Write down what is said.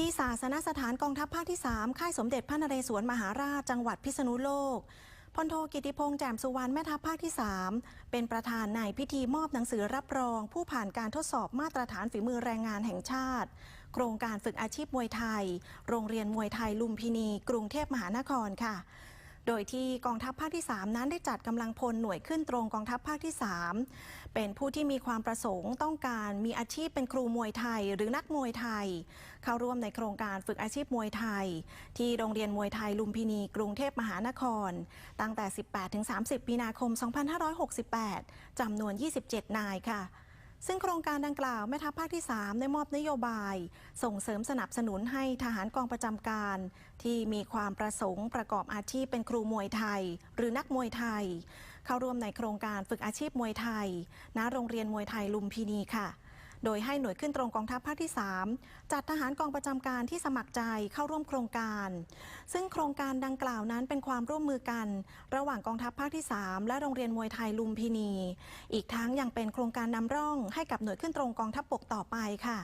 ที่ศาสนสถานกองทัพภาคที่ 3 ค่ายสมเด็จพระนเรศวรมหาราชจังหวัดพิษณุโลกพลโทกิติพงษ์แจ่มสุวรรณแม่ทัพภาคที่ 3 เป็นประธานในพิธีมอบหนังสือรับรอง ผู้ผ่านการทดสอบมาตรฐานฝีมือแรงงานแห่งชาติ โครงการฝึกอาชีพมวยไทย โรงเรียนมวยไทยลุมพินี กรุงเทพมหานครค่ะ โดยที่กองทัพภาคที่ 3 นั้นได้จัดกำลังพลหน่วยขึ้นตรงกองทัพภาคที่ 3 เป็นผู้ที่มีความประสงค์ต้องการมีอาชีพเป็นครูมวยไทย หรือนักมวยไทย เข้าร่วมในโครงการฝึกอาชีพมวยไทย ที่โรงเรียนมวยไทยลุมพินีกรุงเทพมหานคร ตั้งแต่ 18-30 มีนาคม 2568 จำนวน 27 นายค่ะ ซึ่งโครงการดังกล่าวแม่ทัพภาคที่ 3 ได้มอบนโยบาย ส่งเสริมสนับสนุนให้ทหารกองประจำการ ที่มีความประสงค์ประกอบอาชีพเป็นครูมวยไทย หรือนักมวยไทย เข้าร่วมในโครงการฝึกอาชีพมวยไทยณโรงเรียนมวยไทยลุมพินีค่ะ โดยให้หน่วยขึ้นตรงกองทัพภาคที่ 3 จัดทหารกองประจำการที่สมัครใจเข้าร่วมโครงการ ซึ่งโครงการดังกล่าวนั้นเป็นความร่วมมือกัน ระหว่างกองทัพภาคที่ 3 และโรงเรียนมวยไทยลุมพินี อีกทั้งยังเป็นโครงการนำร่องให้กับหน่วยขึ้นตรงกองทัพบกต่อไปค่ะ